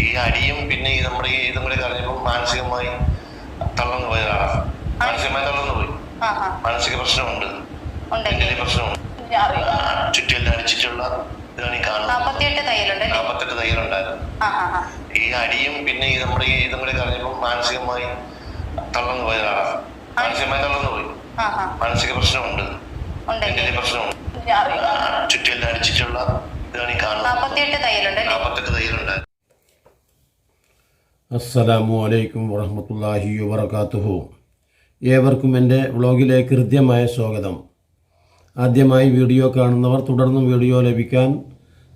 ഈ അടിയും പിന്നെ ഈ നമ്മുടെ ഈ ഇതും കൂടി കളയുമ്പോൾ മാനസികമായി തളർന്നു പോയ ഒരാളാണ് മാനസികമായി തളർന്നു പോയി. മാനസിക പ്രശ്നമുണ്ട്. ആ, ചുറ്റിയെല്ലാം അടിച്ചിട്ടുള്ള ഇതാണ് ഈ കാണുന്നത്. നാൽപ്പത്തെട്ട് തൈകളുണ്ടായിരുന്നു ഈ അടിയും പിന്നെ ഈ നമ്മുടെ ഈ ഇതും കൂടി കളയുമ്പോൾ മാനസികമായി തളർന്നു പോയ ഒരാളാണ് മാനസികമായി തളർന്നു പോയി. മാനസിക പ്രശ്നമുണ്ട്. എന്തെങ്കിലും പ്രശ്നമുണ്ട്. ചുറ്റിയെല്ലാം അടിച്ചിട്ടുള്ള ഇതാണ് ഈ കാണുന്നത്. നാപ്പത്തിയെട്ട് തയ്യലുണ്ടല്ലേ നാൽപ്പത്തെട്ട് അസ്സലാമു അലൈക്കും വറഹമത്തല്ലാഹി വബർക്കാത്തുഹു ഏവർക്കും എന്റെ വ്ളോഗിലേക്ക് ഹൃദ്യമായ സ്വാഗതം. ആദ്യമായി വീഡിയോ കാണുന്നവർ തുടർന്നും വീഡിയോ ലഭിക്കാൻ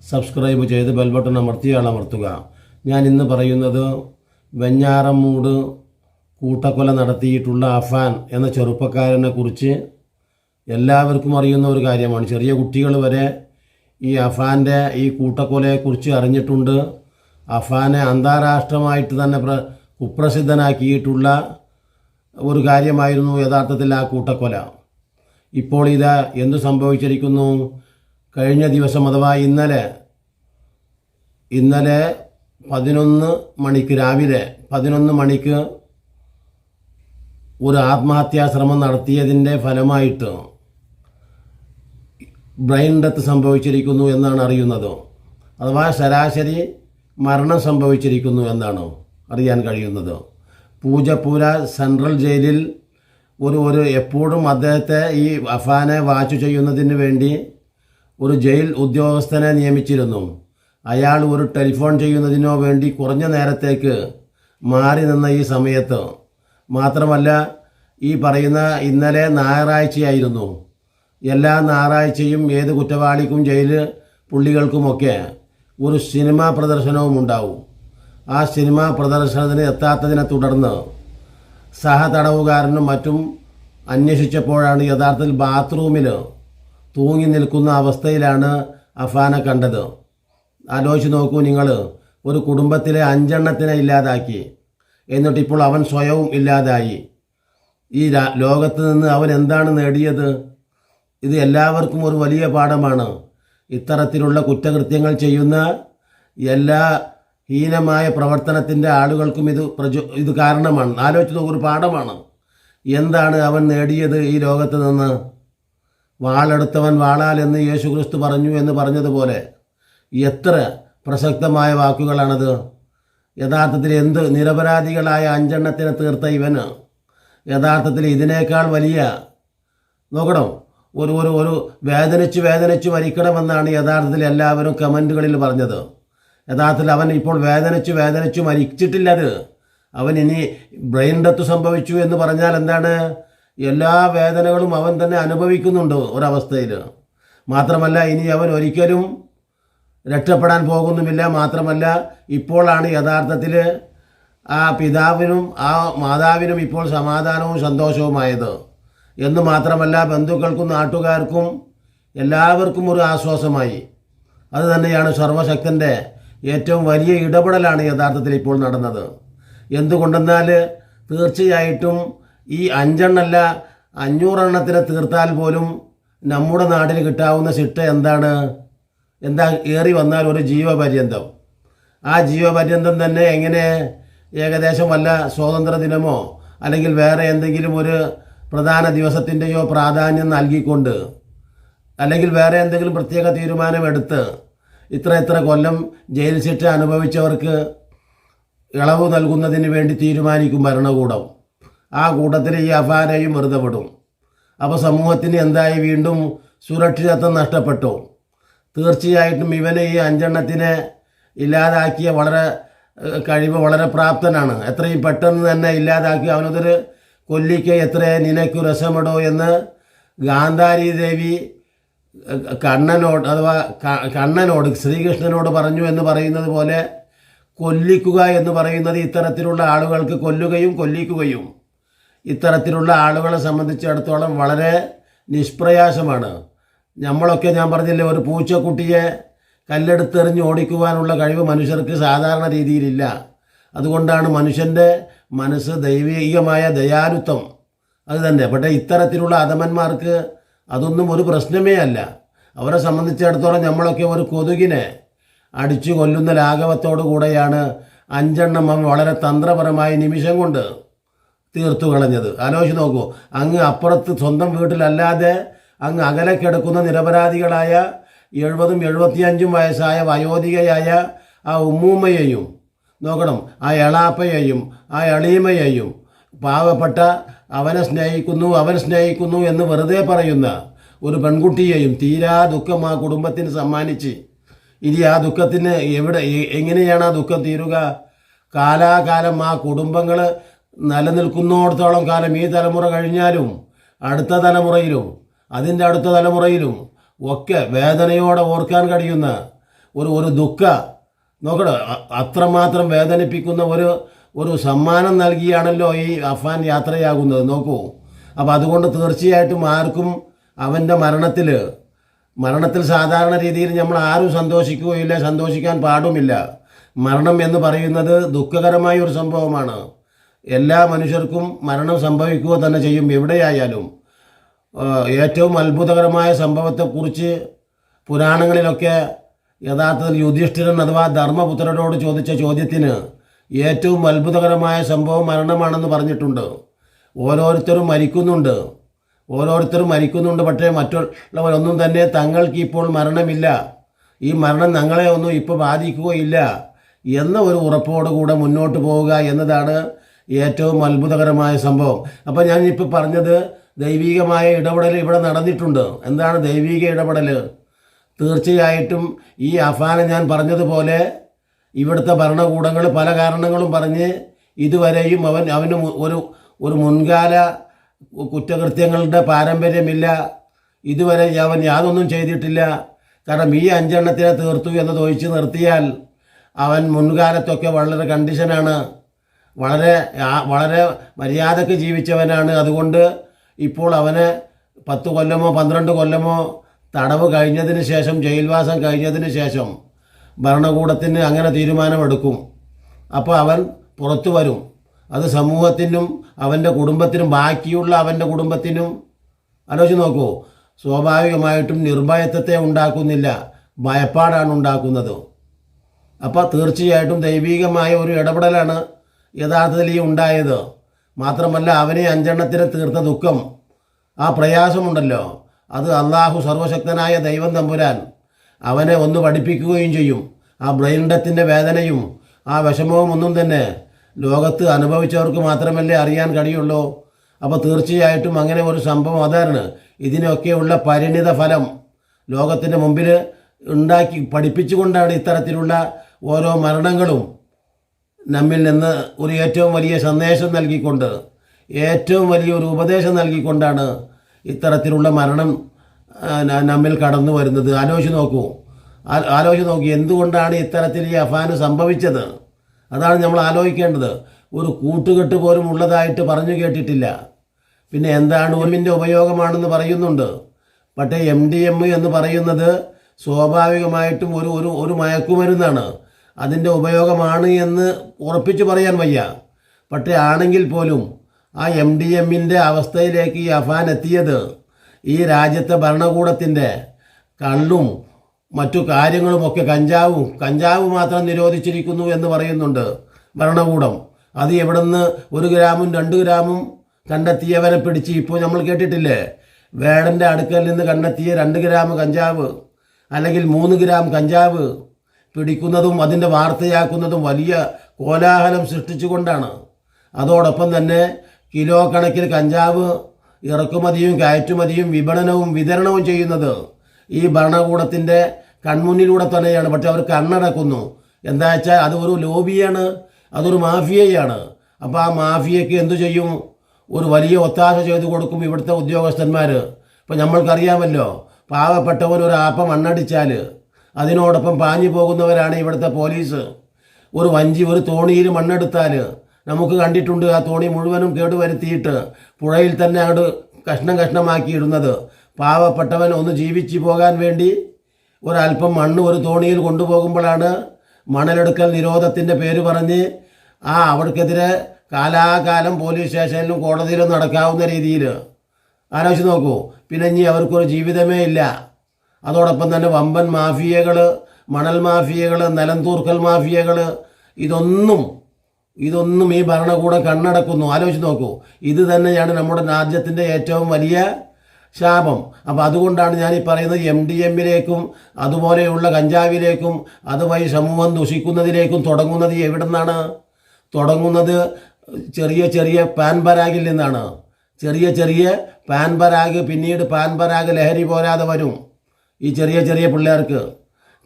സബ്സ്ക്രൈബ് ചെയ്ത് ബെൽബട്ടൺ അമർത്തിയാൽ അമർത്തുക. ഞാൻ ഇന്ന് പറയുന്നത് വെഞ്ഞാറമ്മൂട് കൂട്ടക്കൊല നടത്തിയിട്ടുള്ള അഫാൻ എന്ന ചെറുപ്പക്കാരനെ കുറിച്ച് എല്ലാവർക്കും അറിയുന്ന ഒരു കാര്യമാണ്. ചെറിയ കുട്ടികൾ വരെ ഈ അഫാന്റെ ഈ കൂട്ടക്കൊലയെക്കുറിച്ച് അറിഞ്ഞിട്ടുണ്ട്. അഫാനെ അന്താരാഷ്ട്രമായിട്ട് തന്നെ പ്ര കുപ്രസിദ്ധനാക്കിയിട്ടുള്ള ഒരു കാര്യമായിരുന്നു യഥാർത്ഥത്തിൽ ആ കൂട്ടക്കൊല. ഇപ്പോൾ ഇത് എന്തു സംഭവിച്ചിരിക്കുന്നു? കഴിഞ്ഞ ദിവസം അഥവാ ഇന്നലെ ഇന്നലെ പതിനൊന്ന് മണിക്ക് രാവിലെ പതിനൊന്ന് മണിക്ക് ഒരു ആത്മഹത്യാശ്രമം നടത്തിയതിന്റെ ഫലമായിട്ട് ബ്രെയിൻ ഡെത്ത് സംഭവിച്ചിരിക്കുന്നു എന്നാണ് അറിയുന്നത്. അഥവാ ശരാശരി മരണം സംഭവിച്ചിരിക്കുന്നു എന്നാണോ അറിയാൻ കഴിയുന്നത്? പൂജപ്പൂര സെൻട്രൽ ജയിലിൽ ഒരു ഒരു എപ്പോഴും അദ്ദേഹത്തെ ഈ അഫാനെ വാച്ച് ചെയ്യുന്നതിന് വേണ്ടി ഒരു ജയിൽ ഉദ്യോഗസ്ഥനെ നിയമിച്ചിരുന്നു. അയാൾ ഒരു ടെലിഫോൺ ചെയ്യുന്നതിനോ വേണ്ടി കുറഞ്ഞ നേരത്തേക്ക് മാറി നിന്ന ഈ സമയത്ത് മാത്രമല്ല ഈ പറയുന്ന ഇന്നലെ ഞായറാഴ്ചയായിരുന്നു. എല്ലാ ഞായറാഴ്ചയും ഏത് കുറ്റവാളിക്കും ജയിൽ പുള്ളികൾക്കുമൊക്കെ ഒരു സിനിമാ പ്രദർശനവും ഉണ്ടാവും. ആ സിനിമാ പ്രദർശനത്തിന് എത്താത്തതിനെ തുടർന്ന് സഹതടവുകാരനും മറ്റും അന്വേഷിച്ചപ്പോഴാണ് യഥാർത്ഥത്തിൽ ബാത്റൂമിൽ തൂങ്ങി നിൽക്കുന്ന അവസ്ഥയിലാണ് അഫാനെ കണ്ടത്. ആലോചിച്ച് നോക്കൂ നിങ്ങൾ ഒരു കുടുംബത്തിലെ അഞ്ചെണ്ണത്തിനെ ഇല്ലാതാക്കി. എന്നിട്ട് ഇപ്പോൾ അവൻ സ്വയവും ഇല്ലാതായി. ഈ ലോകത്ത് നിന്ന് അവൻ എന്താണ് നേടിയത്? ഇത് എല്ലാവർക്കും ഒരു വലിയ പാഠമാണ്. ഇത്തരത്തിലുള്ള കുറ്റകൃത്യങ്ങൾ ചെയ്യുന്ന എല്ലാ ഹീനമായ പ്രവർത്തനത്തിന്റെ ആളുകൾക്കും ഇത് പ്രചോ ഇത് കാരണമാണ്. ആലോചിച്ച് നോക്കൊരു പാഠമാണ്. എന്താണ് അവൻ നേടിയത് ഈ ലോകത്ത് നിന്ന്? വാളെടുത്തവൻ വാളാൽ എന്ന് യേശു ക്രിസ്തു പറഞ്ഞു എന്ന് പറഞ്ഞതുപോലെ എത്ര പ്രസക്തമായ വാക്കുകളാണത്. യഥാർത്ഥത്തിൽ എന്ത് നിരപരാധികളായ അഞ്ചെണ്ണത്തിനെ തീർത്ത ഇവന്. യഥാർത്ഥത്തിൽ ഇതിനേക്കാൾ വലിയ നോക്കണം? ഒരു ഒരു ഒരു വേദനിച്ച് വേദനിച്ച് മരിക്കണമെന്നാണ് യഥാർത്ഥത്തിൽ എല്ലാവരും കമന്റുകളിൽ പറഞ്ഞത്. യഥാർത്ഥത്തിൽ അവൻ ഇപ്പോൾ വേദനിച്ച് വേദനിച്ച് മരിച്ചിട്ടില്ലത്. അവൻ ഇനി ബ്രെയിൻ ഡെത്ത് സംഭവിച്ചു എന്ന് പറഞ്ഞാൽ എന്താണ്? എല്ലാ വേദനകളും അവൻ തന്നെ അനുഭവിക്കുന്നുണ്ട് ഒരവസ്ഥയിൽ. മാത്രമല്ല ഇനി അവൻ ഒരിക്കലും രക്ഷപ്പെടാൻ പോകുന്നുമില്ല. മാത്രമല്ല ഇപ്പോഴാണ് യഥാർത്ഥത്തിൽ ആ പിതാവിനും ആ മാതാവിനും ഇപ്പോൾ സമാധാനവും സന്തോഷവുമായത്. എന്ന് മാത്രമല്ല ബന്ധുക്കൾക്കും നാട്ടുകാർക്കും എല്ലാവർക്കും ഒരു ആശ്വാസമായി. അത് തന്നെയാണ് സർവശക്തന്റെ ഏറ്റവും വലിയ ഇടപെടലാണ് യഥാർത്ഥത്തിൽ ഇപ്പോൾ നടന്നത്. എന്തുകൊണ്ടെന്നാൽ തീർച്ചയായിട്ടും ഈ അഞ്ചെണ്ണല്ല അഞ്ഞൂറെണ്ണത്തിന് തീർത്താൽ പോലും നമ്മുടെ നാട്ടിൽ കിട്ടാവുന്ന ശിക്ഷ എന്താണ്? എന്താ ഏറി വന്നാൽ ഒരു ജീവപര്യന്തം. ആ ജീവപര്യന്തം തന്നെ എങ്ങനെ ഏകദേശം വല്ല സ്വാതന്ത്ര്യ ദിനമോ അല്ലെങ്കിൽ വേറെ എന്തെങ്കിലും ഒരു പ്രധാന ദിവസത്തിന്റെയോ പ്രാധാന്യം നൽകിക്കൊണ്ട് അല്ലെങ്കിൽ വേറെ എന്തെങ്കിലും പ്രത്യേക തീരുമാനമെടുത്ത് ഇത്ര ഇത്ര കൊല്ലം ജയിൽ ശിക്ഷ അനുഭവിച്ചവർക്ക് ഇളവ് നൽകുന്നതിന് വേണ്ടി തീരുമാനിക്കും ഭരണകൂടം. ആ കൂട്ടത്തിൽ ഈ അഫാനയും വെറുതെ പെടും അപ്പോൾ സമൂഹത്തിന് എന്തായി വീണ്ടും സുരക്ഷിതത്വം നഷ്ടപ്പെട്ടു. തീർച്ചയായിട്ടും ഇവനെ ഈ അഞ്ചെണ്ണത്തിനെ ഇല്ലാതാക്കിയ വളരെ കഴിവ് വളരെ പ്രാപ്തനാണ്. എത്രയും പെട്ടെന്ന് തന്നെ ഇല്ലാതാക്കി അവനതൊരു കൊല്ലിക്ക് എത്ര നിനക്കു രസമിടോ എന്ന് ഗാന്ധാരി ദേവി കണ്ണനോട് അഥവാ കണ്ണനോട് ശ്രീകൃഷ്ണനോട് പറഞ്ഞു എന്ന് പറയുന്നത് പോലെ കൊല്ലിക്കുക എന്ന് പറയുന്നത് ഇത്തരത്തിലുള്ള ആളുകൾക്ക് കൊല്ലുകയും കൊല്ലിക്കുകയും ഇത്തരത്തിലുള്ള ആളുകളെ സംബന്ധിച്ചിടത്തോളം വളരെ നിഷ്പ്രയാസമാണ്. നമ്മളൊക്കെ ഞാൻ പറഞ്ഞില്ലേ ഒരു പൂച്ചക്കുട്ടിയെ കല്ലെടുത്തെറിഞ്ഞ് ഓടിക്കുവാനുള്ള കഴിവ് മനുഷ്യർക്ക് സാധാരണ രീതിയിലില്ല. അതുകൊണ്ടാണ് മനുഷ്യന്റെ മനസ്സ് ദൈവികമായ ദയാലുത്വം അത് തന്നെ. പക്ഷേ ഇത്തരത്തിലുള്ള അധമന്മാർക്ക് അതൊന്നും ഒരു പ്രശ്നമേ അല്ല. അവരെ സംബന്ധിച്ചിടത്തോളം നമ്മളൊക്കെ ഒരു കൊതുകിനെ അടിച്ചു കൊല്ലുന്ന ലാഘവത്തോടു കൂടെയാണ് അഞ്ചെണ്ണം അവൻ വളരെ തന്ത്രപരമായ നിമിഷം കൊണ്ട് തീർത്തു കളഞ്ഞത്. ആലോചിച്ച് നോക്കൂ. അങ്ങ് അപ്പുറത്ത് സ്വന്തം വീട്ടിലല്ലാതെ അങ്ങ് അകലെ കിടക്കുന്ന നിരപരാധികളായ എഴുപതും എഴുപത്തിയഞ്ചും വയസ്സായ വയോധികയായ ആ ഉമ്മൂമ്മയെയും നോക്കണം. ആ എളാപ്പയെയും ആ എളീമയെയും പാവപ്പെട്ട അവനെ സ്നേഹിക്കുന്നു അവൻ സ്നേഹിക്കുന്നു എന്ന് വെറുതെ പറയുന്ന ഒരു പെൺകുട്ടിയെയും തീരാ ദുഃഖം ആ കുടുംബത്തിന് സമ്മാനിച്ച്. ഇനി ആ ദുഃഖത്തിന് എവിടെ എങ്ങനെയാണ് ആ ദുഃഖം തീരുക? കാലാകാലം ആ കുടുംബങ്ങൾ നിലനിൽക്കുന്നിടത്തോളം കാലം ഈ തലമുറ കഴിഞ്ഞാലും അടുത്ത തലമുറയിലും അതിന്റെ അടുത്ത തലമുറയിലും ഒക്കെ വേദനയോടെ ഓർക്കാൻ കഴിയുന്ന ഒരു ഒരു ദുഃഖ നോക്കണോ അത്രമാത്രം വേദനിപ്പിക്കുന്ന ഒരു ഒരു സമ്മാനം നൽകിയാണല്ലോ ഈ അഫാൻ യാത്രയാകുന്നത് നോക്കൂ. അപ്പോൾ അതുകൊണ്ട് തീർച്ചയായിട്ടും ആർക്കും അവന്റെ മരണത്തിൽ മരണത്തിൽ സാധാരണ രീതിയിൽ നമ്മൾ ആരും സന്തോഷിക്കുകയില്ല സന്തോഷിക്കാൻ പാടുമില്ല. മരണം എന്ന് പറയുന്നത് ദുഃഖകരമായ ഒരു സംഭവമാണ്. എല്ലാ മനുഷ്യർക്കും മരണം സംഭവിക്കുക തന്നെ ചെയ്യും എവിടെയായാലും. ഏറ്റവും അത്ഭുതകരമായ സംഭവത്തെക്കുറിച്ച് പുരാണങ്ങളിലൊക്കെ യഥാർത്ഥത്തിൽ യുധിഷ്ഠിരൻ അഥവാ ധർമ്മപുത്രരോട് ചോദിച്ച ചോദ്യത്തിന് ഏറ്റവും അത്ഭുതകരമായ സംഭവം മരണമാണെന്ന് പറഞ്ഞിട്ടുണ്ട്. ഓരോരുത്തരും മരിക്കുന്നുണ്ട്. ഓരോരുത്തരും മരിക്കുന്നുണ്ട്. പക്ഷേ മറ്റുള്ളവരൊന്നും തന്നെ തങ്ങൾക്ക് ഇപ്പോൾ മരണമില്ല. ഈ മരണം ഞങ്ങളെ ഒന്നും ഇപ്പോൾ ബാധിക്കുകയില്ല എന്ന ഒരു ഉറപ്പോടുകൂടെ മുന്നോട്ട് പോവുക എന്നതാണ് ഏറ്റവും അത്ഭുതകരമായ സംഭവം. അപ്പോൾ ഞാൻ ഇപ്പോൾ പറഞ്ഞത് ദൈവികമായ ഇടപെടൽ ഇവിടെ നടന്നിട്ടുണ്ട്. എന്താണ് ദൈവിക ഇടപെടൽ തീർച്ചയായിട്ടും ഈ അഫാനെ ഞാൻ പറഞ്ഞതുപോലെ ഇവിടുത്തെ ഭരണകൂടങ്ങൾ പല കാരണങ്ങളും പറഞ്ഞ് ഇതുവരെയും അവൻ അവന് ഒരു ഒരു മുൻകാല കുറ്റകൃത്യങ്ങളുടെ പാരമ്പര്യമില്ല. ഇതുവരെ അവൻ യാതൊന്നും ചെയ്തിട്ടില്ല. കാരണം ഈ അഞ്ചെണ്ണത്തിനെ തീർത്തു എന്ന് ചോദിച്ച് നിർത്തിയാൽ അവൻ മുൻകാലത്തൊക്കെ വളരെ കണ്ടീഷനാണ്. വളരെ വളരെ മര്യാദയ്ക്ക് ജീവിച്ചവനാണ്. അതുകൊണ്ട് ഇപ്പോൾ അവനെ പത്ത് കൊല്ലമോ പന്ത്രണ്ട് കൊല്ലമോ തടവ് കഴിഞ്ഞതിന് ശേഷം ജയിൽവാസം കഴിഞ്ഞതിന് ശേഷം ഭരണകൂടത്തിന് അങ്ങനെ തീരുമാനമെടുക്കും. അപ്പോൾ അവൻ പുറത്തു വരും. അത് സമൂഹത്തിനും അവന്റെ കുടുംബത്തിനും ബാക്കിയുള്ള അവന്റെ കുടുംബത്തിനും. ആലോചിച്ച് നോക്കൂ സ്വാഭാവികമായിട്ടും നിർഭയത്വത്തെ ഉണ്ടാക്കുന്നില്ല ഭയപ്പാടാണ് ഉണ്ടാക്കുന്നത്. അപ്പോൾ തീർച്ചയായിട്ടും ദൈവികമായ ഒരു ഇടപെടലാണ് യഥാർത്ഥത്തിൽ ഈ ഉണ്ടായത്. മാത്രമല്ല അവനെ അഞ്ചെണ്ണത്തിന് തീർത്ത ദുഃഖം ആ പ്രയാസമുണ്ടല്ലോ. അത് അള്ളാഹു സർവശക്തനായ ദൈവം തമ്പുരാൻ അവനെ ഒന്ന് പഠിപ്പിക്കുകയും ചെയ്യും. ആ ബ്രെയിൻ ഡെത്തിന്റെ വേദനയും ആ വിഷമവും ഒന്നും തന്നെ ലോകത്ത് അനുഭവിച്ചവർക്ക് മാത്രമല്ലേ അറിയാൻ കഴിയുള്ളൂ. അപ്പോൾ തീർച്ചയായിട്ടും അങ്ങനെ ഒരു സംഭവം അതാണ്. ഇതിനൊക്കെയുള്ള പരിണിത ഫലം ലോകത്തിന്റെ മുമ്പിൽ ഉണ്ടാക്കി പഠിപ്പിച്ചുകൊണ്ടാണ് ഇത്തരത്തിലുള്ള ഓരോ മരണങ്ങളും നമ്മിൽ നിന്ന് ഒരു ഏറ്റവും വലിയ സന്ദേശം നൽകിക്കൊണ്ട് ഏറ്റവും വലിയൊരു ഉപദേശം നൽകിക്കൊണ്ടാണ് ഇത്തരത്തിലുള്ള മരണം നമ്മിൽ കടന്നു വരുന്നത്. ആലോചിച്ച് നോക്കൂ. ആലോചിച്ച് നോക്കി. എന്തുകൊണ്ടാണ് ഇത്തരത്തിൽ ഈ അഫാന് സംഭവിച്ചത്? അതാണ് നമ്മൾ ആലോചിക്കേണ്ടത്. ഒരു കൂട്ടുകെട്ട് പോലും ഉള്ളതായിട്ട് പറഞ്ഞു കേട്ടിട്ടില്ല. പിന്നെ എന്താണ് ഒമിന്റെ ഉപയോഗമാണെന്ന് പറയുന്നുണ്ട്. പക്ഷേ എം ഡി എം എന്ന് പറയുന്നത് സ്വാഭാവികമായിട്ടും ഒരു ഒരു ഒരു മയക്കുമരുന്നാണ്. അതിന്റെ ഉപയോഗമാണ് എന്ന് ഉറപ്പിച്ചു പറയാൻ വയ്യ. പക്ഷേ ആണെങ്കിൽ പോലും ആ എം ഡി എമ്മിന്റെ അവസ്ഥയിലേക്ക് ഈ അഫാൻ എത്തിയത് ഈ രാജ്യത്തെ ഭരണകൂടത്തിന്റെ കള്ളും മറ്റു കാര്യങ്ങളുമൊക്കെ കഞ്ചാവും. കഞ്ചാവ് മാത്രം നിരോധിച്ചിരിക്കുന്നു എന്ന് പറയുന്നുണ്ട് ഭരണകൂടം. അത് എവിടുന്ന് ഒരു ഗ്രാമും രണ്ട് ഗ്രാമും കണ്ടെത്തിയവരെ പിടിച്ച് ഇപ്പോൾ നമ്മൾ കേട്ടിട്ടില്ലേ? വേടന്റെ അടുക്കൽ നിന്ന് കണ്ടെത്തിയ രണ്ട് ഗ്രാം കഞ്ചാവ് അല്ലെങ്കിൽ മൂന്ന് ഗ്രാം കഞ്ചാവ് പിടിക്കുന്നതും അതിന്റെ വാർത്തയാക്കുന്നതും വലിയ കോലാഹലം സൃഷ്ടിച്ചുകൊണ്ടാണ്. അതോടൊപ്പം തന്നെ കിലോ കണക്കിന് കഞ്ചാവ് ഇറക്കുമതിയും കയറ്റുമതിയും വിപണനവും വിതരണവും ചെയ്യുന്നത് ഈ ഭരണകൂടത്തിന്റെ കൺമുന്നിലൂടെ തന്നെയാണ്. പക്ഷെ അവർ കണ്ണടക്കുന്നു. എന്താ വെച്ചാൽ അത് ഒരു ലോബിയാണ് അതൊരു മാഫിയയാണ്. അപ്പോൾ ആ മാഫിയയ്ക്ക് എന്തു ചെയ്യും? ഒരു വലിയ ഒത്താശ ചെയ്തു കൊടുക്കും ഇവിടുത്തെ ഉദ്യോഗസ്ഥന്മാർ ഇപ്പം നമ്മൾക്കറിയാമല്ലോ പാവപ്പെട്ടവൻ ഒരു ആപ്പം മണ്ണടിച്ചാൽ അതിനോടൊപ്പം പാഞ്ഞു പോകുന്നവരാണ് ഇവിടുത്തെ പോലീസ്. ഒരു വഞ്ചി ഒരു തോണിയിൽ മണ്ണെടുത്താൽ നമുക്ക് കണ്ടിട്ടുണ്ട് ആ തോണി മുഴുവനും കേടുവരുത്തിയിട്ട് പുഴയിൽ തന്നെ അങ്ങോട്ട് കഷ്ണം കഷ്ണമാക്കിയിടുന്നത്. പാവപ്പെട്ടവൻ ഒന്ന് ജീവിച്ചു പോകാൻ വേണ്ടി ഒരല്പം മണ്ണ് ഒരു തോണിയിൽ കൊണ്ടുപോകുമ്പോഴാണ് മണലെടുക്കൽ നിരോധത്തിന്റെ പേര് പറഞ്ഞ് ആ അവർക്കെതിരെ കാലാകാലം പോലീസ് സ്റ്റേഷനിലും കോടതിയിലും നടക്കാവുന്ന രീതിയിൽ. ആലോചിച്ച് നോക്കൂ. പിന്നെ ഇനി അവർക്കൊരു ജീവിതമേ ഇല്ല. അതോടൊപ്പം തന്നെ വമ്പൻ മാഫിയകൾ മണൽ മാഫിയകൾ നിലംതൂർക്കൽ മാഫിയകൾ ഇതൊന്നും ഇതൊന്നും ഈ ഭരണകൂടം കണ്ണടക്കുന്നു. ആലോചിച്ച് നോക്കൂ. ഇത് തന്നെയാണ് നമ്മുടെ രാജ്യത്തിന്റെ ഏറ്റവും വലിയ ശാപം. അപ്പോൾ അതുകൊണ്ടാണ് ഞാൻ ഈ പറയുന്നത് എം ഡി എമ്മിലേക്കും അതുപോലെയുള്ള കഞ്ചാവിലേക്കും അതുവഴി സമൂഹം ദുഷിക്കുന്നതിലേക്കും തുടങ്ങുന്നത് എവിടെ നിന്നാണ് തുടങ്ങുന്നത് ചെറിയ ചെറിയ പാൻ പരാഗിൽ നിന്നാണ്. ചെറിയ ചെറിയ പാൻ പരാഗ് പിന്നീട് പാൻ പരാഗ് ലഹരി പോരാതെ വരും. ഈ ചെറിയ ചെറിയ പിള്ളേർക്ക്.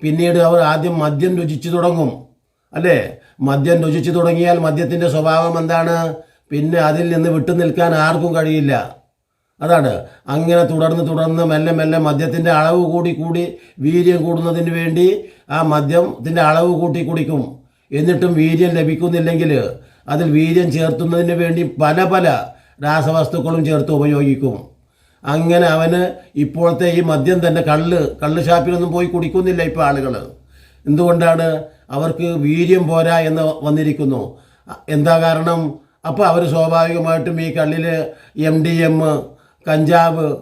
പിന്നീട് അവർ ആദ്യം മദ്യം രുചിച്ചു തുടങ്ങും. അല്ലേ? മദ്യം രുചിച്ചു തുടങ്ങിയാൽ മദ്യത്തിന്റെ സ്വഭാവം എന്താണ്? പിന്നെ അതിൽ നിന്ന് വിട്ടു നിൽക്കാൻ ആർക്കും കഴിയില്ല. അതാണ്. അങ്ങനെ തുടർന്ന് തുടർന്ന് മെല്ലെ മെല്ലെ മദ്യത്തിന്റെ അളവ് കൂടി കൂടി വീര്യം കൂടുന്നതിന് വേണ്ടി ആ മദ്യത്തിന്റെ അളവ് കൂട്ടി കുടിക്കും. എന്നിട്ടും വീര്യം ലഭിക്കുന്നില്ലെങ്കിൽ അതിൽ വീര്യം ചേർത്തുന്നതിന് വേണ്ടി പല പല രാസവസ്തുക്കളും ചേർത്ത് ഉപയോഗിക്കും. അങ്ങനെ അവന് ഇപ്പോഴത്തെ ഈ മദ്യം തന്നെ കള്ള് കള്ള് ഷാപ്പിലൊന്നും പോയി കുടിക്കുന്നില്ല ഇപ്പോൾ ആളുകൾ എന്തുകൊണ്ടാണ്? അവർക്ക് വീര്യം പോരാ എന്ന് വന്നിരിക്കുന്നു. എന്താ കാരണം? അപ്പോൾ അവർ സ്വാഭാവികമായിട്ടും ഈ കള്ളിൽ എം ഡി എം കഞ്ചാവ്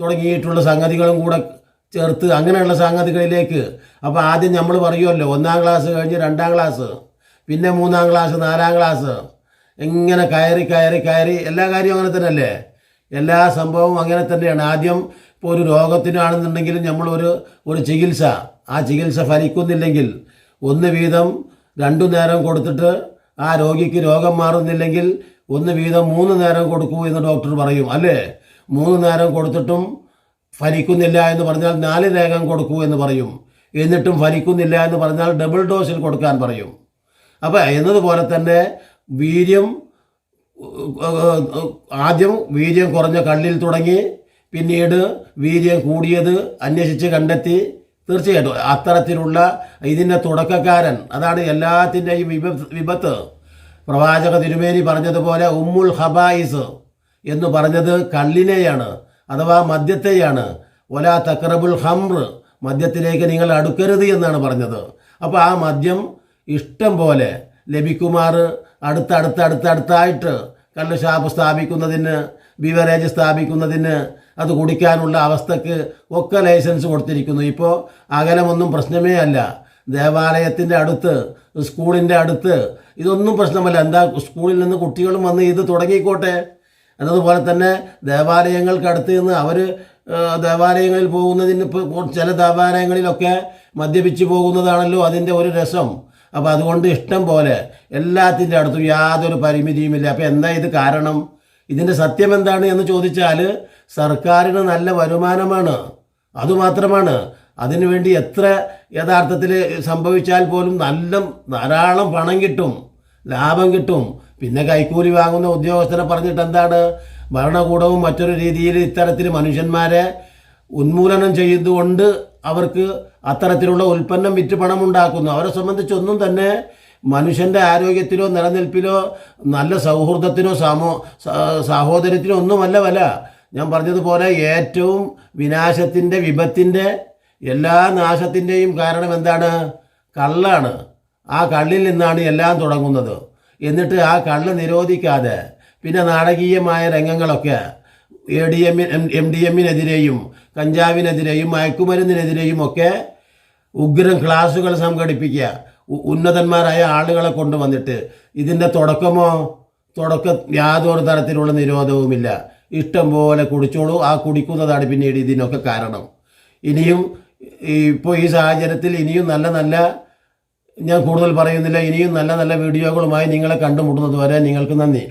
തുടങ്ങിയിട്ടുള്ള സംഗതികളും കൂടെ ചേർത്ത് അങ്ങനെയുള്ള സംഗതികളിലേക്ക്. അപ്പോൾ ആദ്യം നമ്മൾ പറയുമല്ലോ ഒന്നാം ക്ലാസ് കഴിഞ്ഞ് രണ്ടാം ക്ലാസ് പിന്നെ മൂന്നാം ക്ലാസ് നാലാം ക്ലാസ്. ഇങ്ങനെ കയറി കയറി കയറി എല്ലാ കാര്യവും അങ്ങനെ തന്നെയല്ലേ? എല്ലാ സംഭവവും അങ്ങനെ തന്നെയാണ്. ആദ്യം ഇപ്പോൾ ഒരു രോഗത്തിനാണെന്നുണ്ടെങ്കിലും നമ്മളൊരു ഒരു ചികിത്സ. ആ ചികിത്സ ഫലിക്കുന്നില്ലെങ്കിൽ ഒന്ന് വീതം രണ്ടു നേരം കൊടുത്തിട്ട് ആ രോഗിക്ക് രോഗം മാറുന്നില്ലെങ്കിൽ ഒന്ന് വീതം മൂന്ന് നേരം കൊടുക്കൂ എന്ന് ഡോക്ടർ പറയും. അല്ലേ? മൂന്ന് നേരം കൊടുത്തിട്ടും ഫലിക്കുന്നില്ല എന്ന് പറഞ്ഞാൽ നാല് നേരം കൊടുക്കൂ എന്ന് പറയും. എന്നിട്ടും ഫലിക്കുന്നില്ല എന്ന് പറഞ്ഞാൽ ഡബിൾ ഡോസിൽ കൊടുക്കാൻ പറയും. അപ്പോൾ എന്നതുപോലെ തന്നെ വീര്യം ആദ്യം വീര്യം കുറഞ്ഞ കള്ളിൽ തുടങ്ങി പിന്നീട് വീര്യം കൂടിയത് അന്വേഷിച്ച് കണ്ടെത്തി തീർച്ചയായിട്ടും. അത്തരത്തിലുള്ള ഇതിന്റെ തുടക്കക്കാരൻ അതാണ് എല്ലാത്തിന്റെയും വിപത്ത്. പ്രവാചക തിരുമേനി പറഞ്ഞതുപോലെ ഉമ്മുൽ ഹബായിസ് എന്ന് പറഞ്ഞത് കള്ളിനെയാണ് അഥവാ മദ്യത്തെയാണ്. ഒല തക്രബുൽ ഹംർ മദ്യത്തിലേക്ക് നിങ്ങൾ അടുക്കരുത് എന്നാണ് പറഞ്ഞത്. അപ്പോൾ ആ മദ്യം ഇഷ്ടം പോലെ ലഭിക്കുമാർ അടുത്തടുത്ത് അടുത്തടുത്തായിട്ട് കള്ള് ഷാപ്പ് സ്ഥാപിക്കുന്നതിന് ബിവറേജ് സ്ഥാപിക്കുന്നതിന് അത് കുടിക്കാനുള്ള അവസ്ഥക്ക് ഒക്കെ ലൈസൻസ് കൊടുത്തിരിക്കുന്നു. ഇപ്പോൾ അകലമൊന്നും പ്രശ്നമേ അല്ല. ദേവാലയത്തിന്റെ അടുത്ത് സ്കൂളിന്റെ അടുത്ത് ഇതൊന്നും പ്രശ്നമല്ല. എന്താ സ്കൂളിൽ നിന്ന് കുട്ടികളും വന്ന് ഇത് തുടങ്ങിക്കോട്ടെ? എന്നതുപോലെ തന്നെ ദേവാലയങ്ങൾക്ക് അടുത്ത് നിന്ന് അവർ ദേവാലയങ്ങളിൽ പോകുന്നതിന് ഇപ്പോൾ ചില ദേവാലയങ്ങളിലൊക്കെ മദ്യപിച്ച് പോകുന്നതാണല്ലോ അതിന്റെ ഒരു രസം. അപ്പോൾ അതുകൊണ്ട് ഇഷ്ടം പോലെ എല്ലാത്തിന്റെ അടുത്തും യാതൊരു പരിമിതിയുമില്ല. അപ്പോൾ എന്താ ഇത് കാരണം? ഇതിന്റെ സത്യം എന്താണ് എന്ന് ചോദിച്ചാൽ സർക്കാരിന് നല്ല വരുമാനമാണ്. അതുമാത്രമാണ് അതിനുവേണ്ടി എത്ര യഥാർത്ഥത്തിൽ സംഭവിച്ചാൽ പോലും നല്ല ധാരാളം പണം കിട്ടും ലാഭം കിട്ടും. പിന്നെ കൈക്കൂലി വാങ്ങുന്ന ഉദ്യോഗസ്ഥനെ പറഞ്ഞിട്ട് എന്താണ്? ഭരണകൂടവും മറ്റൊരു രീതിയിൽ ഇത്തരത്തിൽ മനുഷ്യന്മാരെ ഉന്മൂലനം ചെയ്തുകൊണ്ട് അവർക്ക് അത്തരത്തിലുള്ള ഉൽപ്പന്നം വിറ്റ് പണം ഉണ്ടാക്കുന്നു അവരെ സംബന്ധിച്ചൊന്നും തന്നെ മനുഷ്യന്റെ ആരോഗ്യത്തിലോ നിലനിൽപ്പിലോ നല്ല സൗഹൃദത്തിനോ സമോ സാഹോദര്യത്തിനോ ഒന്നുമല്ല വില. ഞാൻ പറഞ്ഞതുപോലെ ഏറ്റവും വിനാശത്തിന്റെ വിപത്തിന്റെ എല്ലാ നാശത്തിന്റെയും കാരണം എന്താണ്? കള്ളാണ്. ആ കള്ളിൽ നിന്നാണ് എല്ലാം തുടങ്ങുന്നത്. എന്നിട്ട് ആ കള്ള് നിരോധിക്കാതെ പിന്നെ നാടകീയമായ രംഗങ്ങളൊക്കെ A D M M D എമ്മിനെതിരെയും കഞ്ചാവിനെതിരെയും മയക്കുമരുന്നിനെതിരെയും ഒക്കെ ഉഗ്രം ക്ലാസുകൾ സംഘടിപ്പിക്കുക. ഉന്നതന്മാരായ ആളുകളെ കൊണ്ടുവന്നിട്ട് ഇതിന്റെ തുടക്കമോ തുടക്കം യാതൊരു തരത്തിലുള്ള നിരോധവുമില്ല. ഇഷ്ടം പോലെ കുടിച്ചോളൂ. ആ കുടിക്കുന്നതാണ് പിന്നീട് ഇതിനൊക്കെ കാരണം. ഇനിയും ഇപ്പോൾ ഈ സാഹചര്യത്തിൽ ഇനിയും നല്ല നല്ല ഞാൻ കൂടുതൽ പറയുന്നില്ല ഇനിയും നല്ല നല്ല വീഡിയോകളുമായി നിങ്ങളെ കണ്ടുമുട്ടുന്നത് വരെ നിങ്ങൾക്ക് നന്ദി.